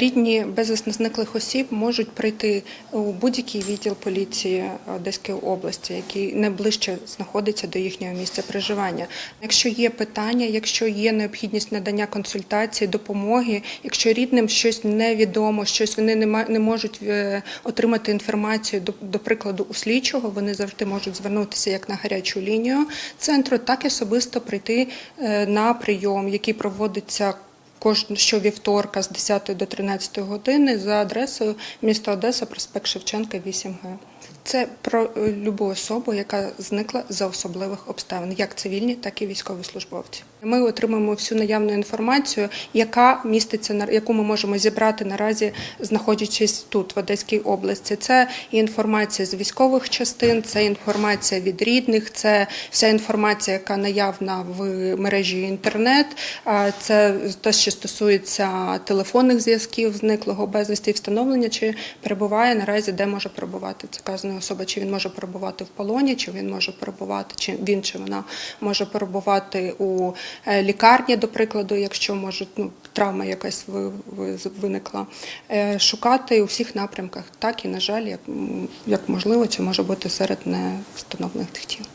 Рідні безвісно зниклих осіб можуть прийти у будь-який відділ поліції Одеської області, який найближче знаходиться до їхнього місця проживання. Якщо є питання, якщо є необхідність надання консультації, допомоги, якщо рідним щось невідомо, щось вони не можуть е, отримати інформацію, до, прикладу, у слідчого, вони завжди можуть звернутися як на гарячу лінію центру, так і особисто прийти е, на прийом, який проводиться щовівторка з 10 до 13 години за адресою міста Одеса, проспект Шевченка, 8Г. Це про е, любу особу, яка зникла за особливих обставин, як цивільні, так і військовослужбовці. Ми отримуємо всю наявну інформацію, яка міститься на яку ми можемо зібрати наразі, знаходячись тут, в Одеській області. Це інформація з військових частин, це інформація від рідних, це вся інформація, яка наявна в мережі інтернет. Це те, що стосується телефонних зв'язків зниклого безвісти, і встановлення, чи перебуває наразі, де може перебувати ця вказана особа, чи він може перебувати в полоні, чи він може перебувати, чи він чи вона може перебувати у лікарні, до прикладу, якщо може ну, травма якась ви- ви- виникла. Е, Шукати у всіх напрямках, так і на жаль, як, як можливо, це може бути серед невстановлених тіл.